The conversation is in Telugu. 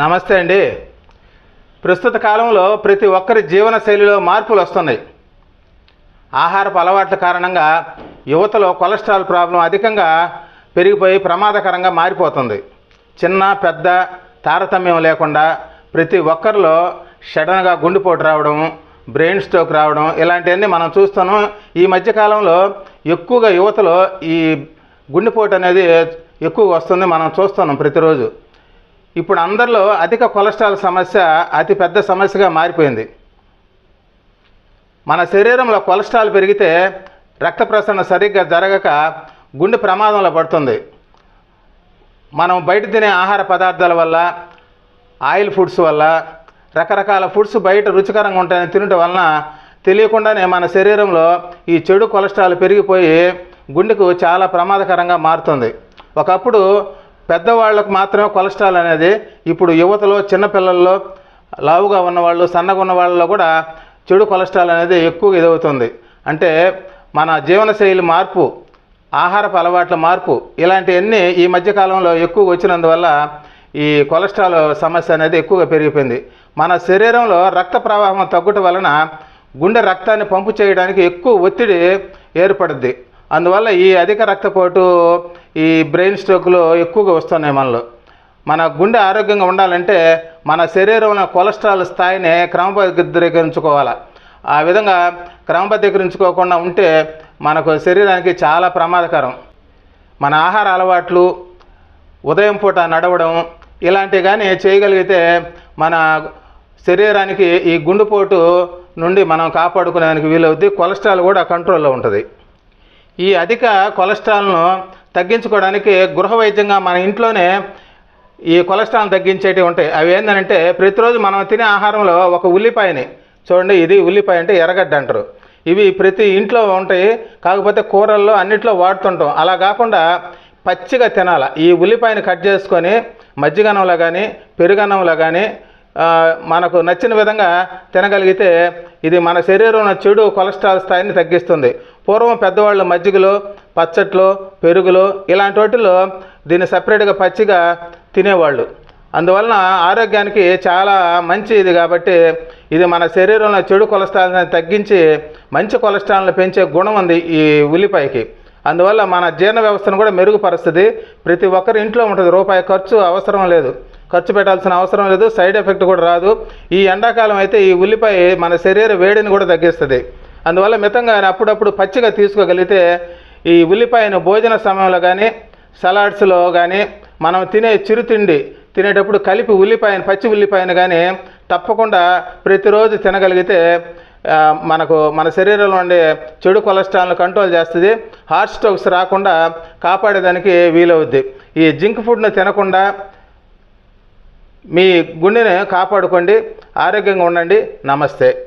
నమస్తే అండి. ప్రస్తుత కాలంలో ప్రతి ఒక్కరి జీవన శైలిలో మార్పులు వస్తున్నాయి. ఆహారపు అలవాట్ల కారణంగా యువతలో కొలెస్ట్రాల్ ప్రాబ్లం అధికంగా పెరిగిపోయి ప్రమాదకరంగా మారిపోతుంది. చిన్న పెద్ద తారతమ్యం లేకుండా ప్రతి ఒక్కరిలో సడన్గా గుండెపోటు రావడం బ్రెయిన్ స్ట్రోక్ రావడం ఇలాంటివన్నీ మనం చూస్తున్నాం. ఈ మధ్యకాలంలో ఎక్కువగా యువతలో ఈ గుండెపోటు అనేది ఎక్కువగా వస్తుంది మనం చూస్తున్నాం ప్రతిరోజు. ఇప్పుడు అందరిలో అధిక కొలెస్ట్రాల్ సమస్య అతి పెద్ద సమస్యగా మారిపోయింది. మన శరీరంలో కొలెస్ట్రాల్ పెరిగితే రక్త ప్రసరణ సరిగ్గా జరగక గుండె ప్రమాదంలో పడుతుంది. మనం బయట తినే ఆహార పదార్థాల వల్ల ఆయిల్ ఫుడ్స్ వల్ల రకరకాల ఫుడ్స్ బయట రుచికరంగా ఉంటాయని తినటం వలన తెలియకుండానే మన శరీరంలో ఈ చెడు కొలెస్ట్రాల్ పెరిగిపోయి గుండెకు చాలా ప్రమాదకరంగా మారుతుంది. ఒకప్పుడు పెద్దవాళ్ళకు మాత్రమే కొలెస్ట్రాల్ అనేది ఇప్పుడు యువతలో చిన్నపిల్లల్లో లావుగా ఉన్నవాళ్ళు సన్నగా ఉన్న వాళ్ళలో కూడా చెడు కొలెస్ట్రాల్ అనేది ఎక్కువ ఎదుగుతుంది. అంటే మన జీవనశైలి మార్పు ఆహారపు అలవాట్ల మార్పు ఇలాంటివన్నీ ఈ మధ్యకాలంలో ఎక్కువగా వచ్చినందువల్ల ఈ కొలెస్ట్రాల్ సమస్య అనేది ఎక్కువగా పెరిగిపోయింది. మన శరీరంలో రక్త ప్రవాహం తగ్గుట వలన గుండె రక్తాన్ని పంపు చేయడానికి ఎక్కువ ఒత్తిడి ఏర్పడుద్ది. అందువల్ల ఈ అధిక రక్తపోటు ఈ బ్రెయిన్ స్ట్రోక్లు ఎక్కువగా వస్తున్నాయి మనలో. మన గుండె ఆరోగ్యంగా ఉండాలంటే మన శరీరంలో కొలెస్ట్రాల్ స్థాయిని క్రమబద్ధీకరించుకోవాలి. ఆ విధంగా క్రమబద్ధీకరించుకోకుండా ఉంటే మనకు శరీరానికి చాలా ప్రమాదకరం. మన ఆహార అలవాట్లు ఉదయం పూట నడవడం ఇలాంటివి కానీ చేయగలిగితే మన శరీరానికి ఈ గుండెపోటు నుండి మనం కాపాడుకునేదానికి వీలవుద్ది. కొలెస్ట్రాల్ కూడా కంట్రోల్లో ఉంటుంది. ఈ అధిక కొలెస్ట్రాల్ను తగ్గించుకోవడానికి గృహ వైద్యంగా మన ఇంట్లోనే ఈ కొలెస్ట్రాల్ తగ్గించేటివి ఉంటాయి. అవి ఏంటంటే ప్రతిరోజు మనం తినే ఆహారంలో ఒక ఉల్లిపాయని చూడండి ఇది ఉల్లిపాయ అంటే ఎర్రగడ్డ అంటారు. ఇవి ప్రతి ఇంట్లో ఉంటాయి కాకపోతే కూరల్లో అన్నిట్లో వాడుతుంటాం. అలా కాకుండా పచ్చిగా తినాల. ఈ ఉల్లిపాయని కట్ చేసుకొని మజ్జిగనంలో కానీ పెరుగన్నంలో కానీ మనకు నచ్చిన విధంగా తినగలిగితే ఇది మన శరీరంలో చెడు కొలెస్ట్రాల్ స్థాయిని తగ్గిస్తుంది. పూర్వం పెద్దవాళ్ళు మజ్జిగలో పచ్చట్లో పెరుగులో ఇలాంటి వాటిల్లో దీన్ని సపరేట్గా పచ్చిగా తినేవాళ్ళు. అందువలన ఆరోగ్యానికి చాలా మంచి ఇది కాబట్టి ఇది మన శరీరంలో చెడు కొలెస్ట్రాల్ని తగ్గించి మంచి కొలెస్ట్రాల్ని పెంచే గుణం ఉంది ఈ ఉల్లిపాయకి. అందువల్ల మన జీర్ణ వ్యవస్థను కూడా మెరుగుపరుస్తుంది. ప్రతి ఒక్కరి ఇంట్లో ఉంటుంది. రూపాయి ఖర్చు అవసరం లేదు. ఖర్చు పెట్టాల్సిన అవసరం లేదు సైడ్ ఎఫెక్ట్ కూడా రాదు. ఈ ఎండాకాలం అయితే ఈ ఉల్లిపాయ మన శరీర వేడిని కూడా తగ్గిస్తుంది. అందువల్ల మితంగా అప్పుడప్పుడు పచ్చిగా తీసుకోగలిగితే ఈ ఉల్లిపాయను భోజన సమయంలో కానీ సలాడ్స్లో కానీ మనం తినే చిరుతిండి తినేటప్పుడు కలిపి ఉల్లిపాయను పచ్చి ఉల్లిపాయను కానీ తప్పకుండా ప్రతిరోజు తినగలిగితే మనకు మన శరీరంలో ఉండే చెడు కొలెస్ట్రాల్ను కంట్రోల్ చేస్తుంది. హార్ట్ స్ట్రోక్స్ రాకుండా కాపాడేదానికి వీలవుద్ది. ఈ జింక్ ఫుడ్ను తినకుండా మీ గుండెని కాపాడుకోండి ఆరోగ్యంగా ఉండండి. నమస్తే.